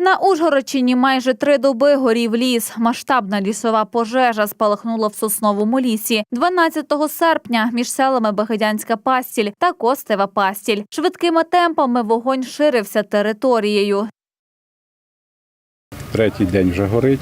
На Ужгородщині майже три доби горів ліс. Масштабна лісова пожежа спалахнула в сосновому лісі. 12 серпня між селами Бегедянська пастіль та Костева пастіль. Швидкими темпами вогонь ширився територією. третій день вже горить.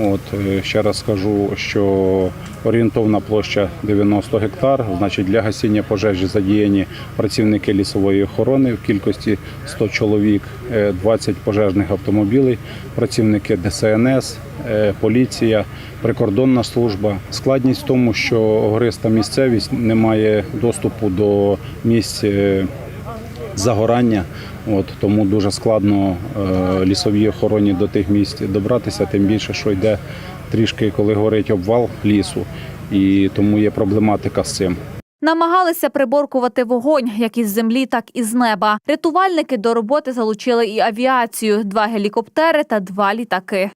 От е, ще раз скажу, що орієнтовна площа 90 гектар. Значить, для гасіння пожежі задіяні працівники лісової охорони в кількості 100 чоловік, е, 20 пожежних автомобілів, працівники ДСНС, е, поліція, прикордонна служба. Складність в тому, що гориста місцевість не має доступу до місць. Загорання. От тому дуже складно е, лісовій охороні до тих місць добратися, тим більше, що йде трішки, коли горить обвал лісу, і тому є проблематика з цим. Намагалися приборкувати вогонь як із землі, так і з неба. Рятувальники до роботи залучили і авіацію: два гелікоптери та два літаки.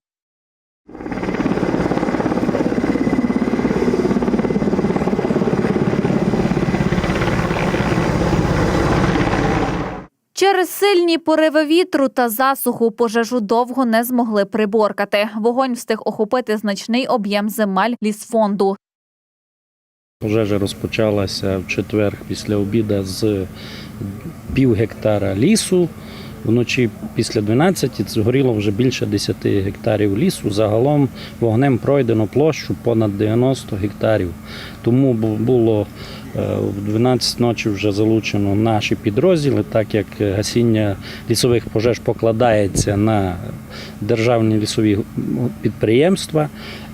Через сильні пориви вітру та засуху пожежу довго не змогли приборкати. Вогонь встиг охопити значний об'єм земель лісфонду. Пожежа розпочалася в четвер після обіду з пів гектара лісу. Вночі після 12 згоріло вже більше 10 гектарів лісу. Загалом вогнем пройдено площу понад 90 гектарів. Тому було е, в 12 ночі вже залучено наші підрозділи, так як гасіння лісових пожеж покладається на державні лісові підприємства.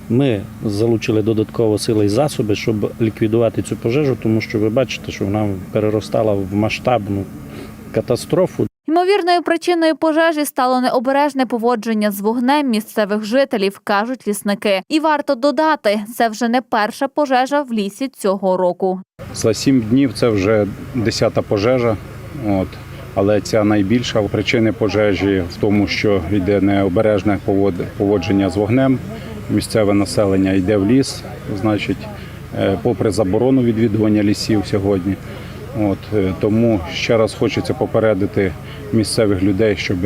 Ми залучили додатково сили і засоби, щоб ліквідувати цю пожежу, тому що ви бачите, що вона переростала в масштабну катастрофу. Ймовірною причиною пожежі стало необережне поводження з вогнем місцевих жителів, кажуть лісники. І варто додати, це вже не перша пожежа в лісі цього року. За сім днів це вже десята пожежа. От. Але ця найбільша причини пожежі в тому, що йде необережне повод- поводження з вогнем. Місцеве населення йде в ліс, значить, е, попри заборону відвідування лісів сьогодні. От, е, тому ще раз хочеться попередити місцевих людей, щоб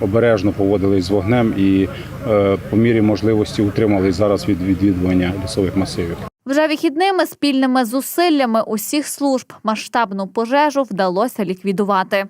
обережно поводились з вогнем і е, по мірі можливості утримались зараз від відвідування лісових масивів. Вже вихідними спільними зусиллями усіх служб масштабну пожежу вдалося ліквідувати.